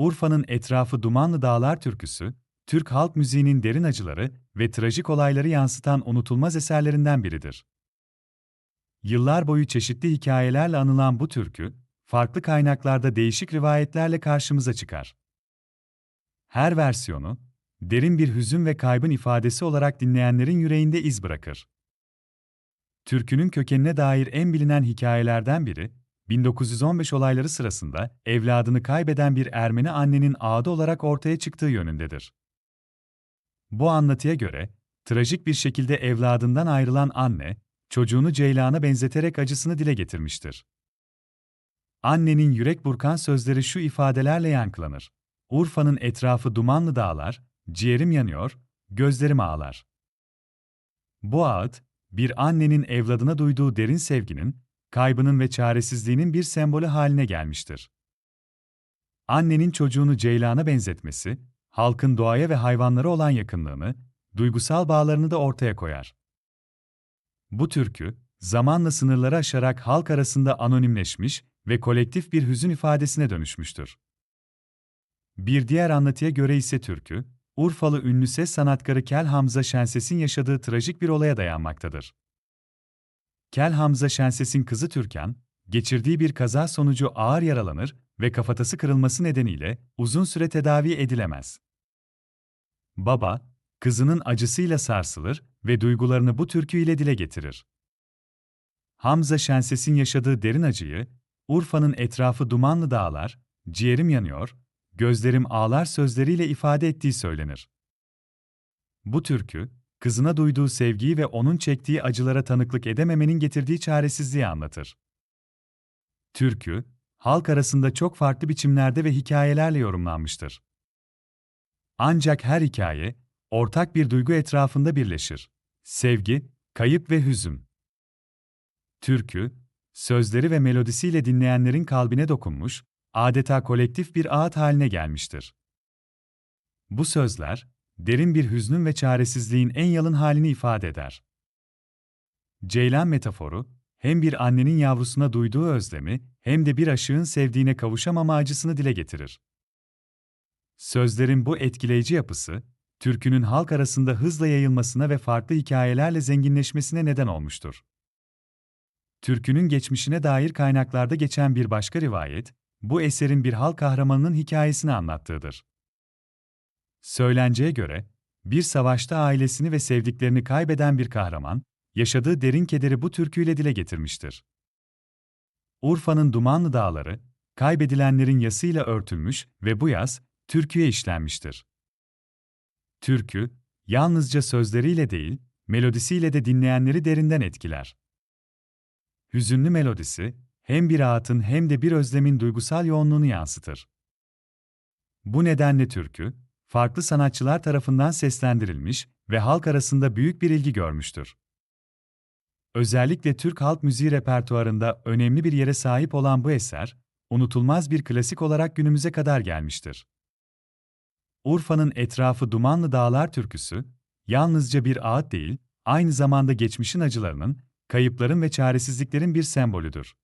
Urfa'nın etrafı dumanlı dağlar türküsü, Türk halk müziğinin derin acıları ve trajik olayları yansıtan unutulmaz eserlerinden biridir. Yıllar boyu çeşitli hikayelerle anılan bu türkü, farklı kaynaklarda değişik rivayetlerle karşımıza çıkar. Her versiyonu, derin bir hüzün ve kaybın ifadesi olarak dinleyenlerin yüreğinde iz bırakır. Türkünün kökenine dair en bilinen hikayelerden biri, 1915 olayları sırasında evladını kaybeden bir Ermeni annenin ağdı olarak ortaya çıktığı yönündedir. Bu anlatıya göre, trajik bir şekilde evladından ayrılan anne, çocuğunu Ceylan'a benzeterek acısını dile getirmiştir. Annenin yürek burkan sözleri şu ifadelerle yankılanır. Urfa'nın etrafı dumanlı dağlar, ciğerim yanıyor, gözlerim ağlar. Bu ağıt, bir annenin evladına duyduğu derin sevginin, kaybının ve çaresizliğinin bir sembolü haline gelmiştir. Annenin çocuğunu Ceylan'a benzetmesi, halkın doğaya ve hayvanlara olan yakınlığını, duygusal bağlarını da ortaya koyar. Bu türkü, zamanla sınırları aşarak halk arasında anonimleşmiş ve kolektif bir hüzün ifadesine dönüşmüştür. Bir diğer anlatıya göre ise türkü, Urfalı ünlü ses sanatkarı Kel Hamza Şenses'in yaşadığı trajik bir olaya dayanmaktadır. Kel Hamza Şenses'in kızı Türkan, geçirdiği bir kaza sonucu ağır yaralanır ve kafatası kırılması nedeniyle uzun süre tedavi edilemez. Baba, kızının acısıyla sarsılır ve duygularını bu türkü ile dile getirir. Hamza Şenses'in yaşadığı derin acıyı, Urfa'nın etrafı dumanlı dağlar, ciğerim yanıyor, gözlerim ağlar sözleriyle ifade ettiği söylenir. Bu türkü, kızına duyduğu sevgiyi ve onun çektiği acılara tanıklık edememenin getirdiği çaresizliği anlatır. Türkü, halk arasında çok farklı biçimlerde ve hikayelerle yorumlanmıştır. Ancak her hikaye, ortak bir duygu etrafında birleşir. Sevgi, kayıp ve hüzün. Türkü, sözleri ve melodisiyle dinleyenlerin kalbine dokunmuş, adeta kolektif bir ağıt haline gelmiştir. Bu sözler, derin bir hüznün ve çaresizliğin en yalın halini ifade eder. Ceylan metaforu, hem bir annenin yavrusuna duyduğu özlemi, hem de bir aşığın sevdiğine kavuşamama acısını dile getirir. Sözlerin bu etkileyici yapısı, türkünün halk arasında hızla yayılmasına ve farklı hikayelerle zenginleşmesine neden olmuştur. Türkünün geçmişine dair kaynaklarda geçen bir başka rivayet, bu eserin bir halk kahramanının hikayesini anlattığıdır. Söylenceye göre, bir savaşta ailesini ve sevdiklerini kaybeden bir kahraman, yaşadığı derin kederi bu türküyle dile getirmiştir. Urfa'nın Dumanlı Dağları, kaybedilenlerin yasıyla örtülmüş ve bu yaz, türküye işlenmiştir. Türkü, yalnızca sözleriyle değil, melodisiyle de dinleyenleri derinden etkiler. Hüzünlü melodisi, hem bir ağıtın hem de bir özlemin duygusal yoğunluğunu yansıtır. Bu nedenle türkü, farklı sanatçılar tarafından seslendirilmiş ve halk arasında büyük bir ilgi görmüştür. Özellikle Türk halk müziği repertuarında önemli bir yere sahip olan bu eser, unutulmaz bir klasik olarak günümüze kadar gelmiştir. Urfa'nın etrafı dumanlı dağlar türküsü, yalnızca bir ağıt değil, aynı zamanda geçmişin acılarının, kayıpların ve çaresizliklerin bir sembolüdür.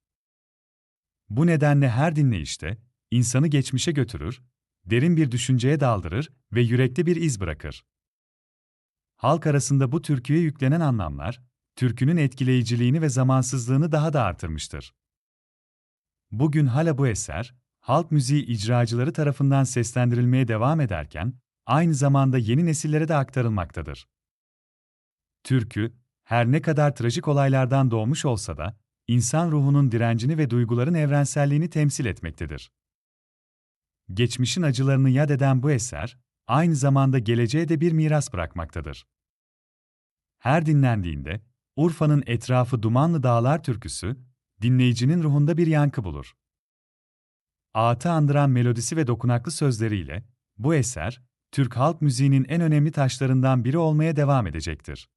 Bu nedenle her dinleyişte, insanı geçmişe götürür, derin bir düşünceye daldırır ve yürekte bir iz bırakır. Halk arasında bu türküye yüklenen anlamlar, türkünün etkileyiciliğini ve zamansızlığını daha da artırmıştır. Bugün hala bu eser, halk müziği icracıları tarafından seslendirilmeye devam ederken, aynı zamanda yeni nesillere de aktarılmaktadır. Türkü, her ne kadar trajik olaylardan doğmuş olsa da, insan ruhunun direncini ve duyguların evrenselliğini temsil etmektedir. Geçmişin acılarını yad eden bu eser, aynı zamanda geleceğe de bir miras bırakmaktadır. Her dinlendiğinde, Urfa'nın etrafı dumanlı dağlar türküsü, dinleyicinin ruhunda bir yankı bulur. Ağıtı andıran melodisi ve dokunaklı sözleriyle, bu eser, Türk halk müziğinin en önemli taşlarından biri olmaya devam edecektir.